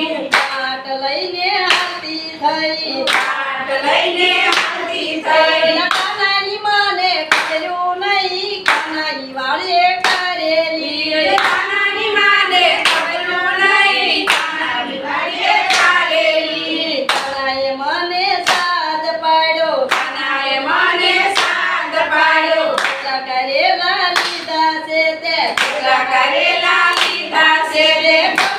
હું પાટ લઈને હાલતી થઈ. પાટ લઈને હાલતી થઈ. કાનાની મને કર્યું નહીં. કાનાની વાળે કરેલી કાનાની માને કર્યું નહીં. કાનાની વાળે કરેલી કાનાએ મને સાથ પાડ્યો. કાનાએ મને સાથ પાડ્યો. કરેલા લીધા છે તે. કરેલા લીધા છે તે.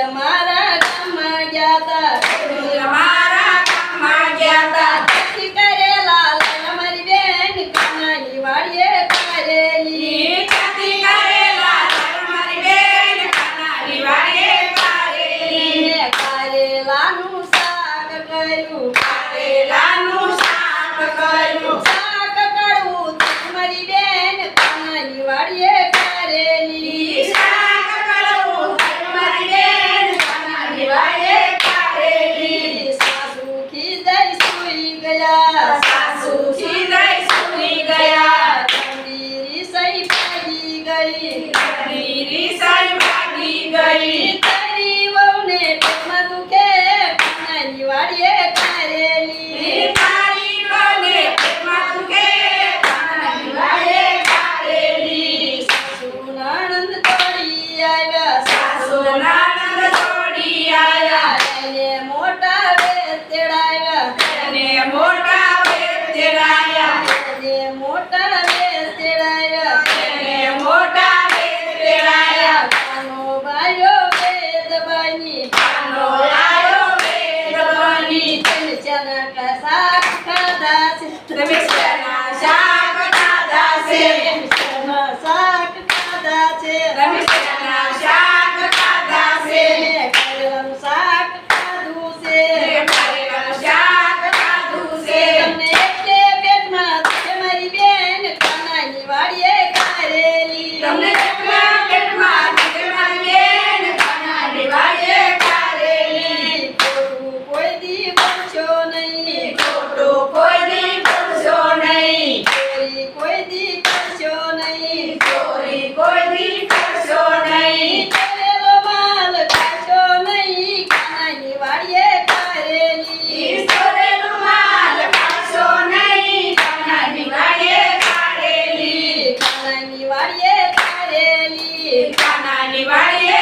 અમારા ગામમાં ગયા તા મારા ગામમાં ગયા તા ત્યાંથી કરેલા લાવ્યા મારી બેન કાનાની વાળીએ કરેલી ત્યાંથી કરેલા તમારી બેન કાનાની વાડીએ ચાલેલી મેં કરેલાનું શાક કર્યું કરેલાનું શાક કર્યું શાક કડવું મારી બેન વાળીએ કરેલી. શાક કડવું તમારી બેન ચાલેલી સાસુ ખીજાઈ સુઈ ગયા આયા એને મોટા વેદ તેડાવ્યા અને મોટા વેદ તેડાયા. એને મોટા વેદ તેડાવ્યા અને મોટા વેદ તેડાયા. કાનો બાયો વેદ બની. કાનો લાયો વેદ બની. તેને ચના કા શાક ખાધા છે તમે वारे तारेली कानाली वारे